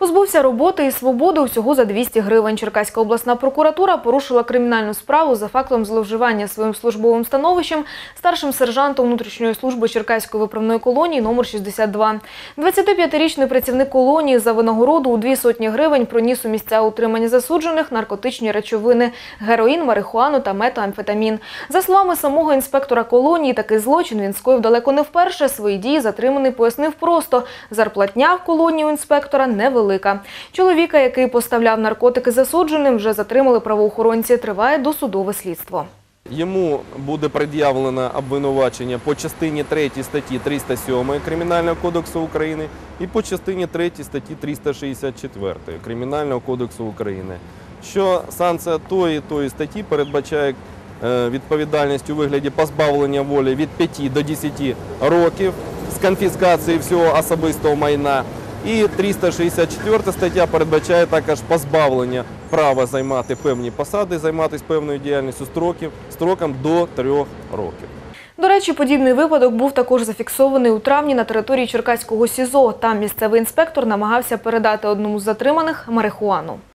Позбувся роботи і свободи усього за 200 гривень. Черкаська обласна прокуратура порушила кримінальну справу за фактом зловживання своїм службовим становищем старшим сержантом внутрішньої служби Черкаської виправної колонії номер 62. 25-річний працівник колонії за винагороду у дві сотні гривень проніс у місця утримання засуджених наркотичні речовини – героїн, марихуану та метамфетамін. За словами самого інспектора колонії, такий злочин він скоїв далеко не вперше. Свої дії затриманий пояснив просто – зарплатня в колонії у інспектора невелика. Чоловіка, який поставляв наркотики засудженим, вже затримали правоохоронці. Триває досудове слідство. Йому буде пред'явлено обвинувачення по частині 3 статті 307 Кримінального кодексу України і по частині 3 статті 364 Кримінального кодексу України. Що санкція тої тої статті передбачає е, відповідальність у вигляді позбавлення волі від 5 до 10 років з конфіскації всього особистого майна. І 364 стаття передбачає також позбавлення права займати певні посади, займатися певною діяльністю строків, строком до трьох років. До речі, подібний випадок був також зафіксований у травні на території Черкаського СІЗО. Там місцевий інспектор намагався передати одному з затриманих марихуану.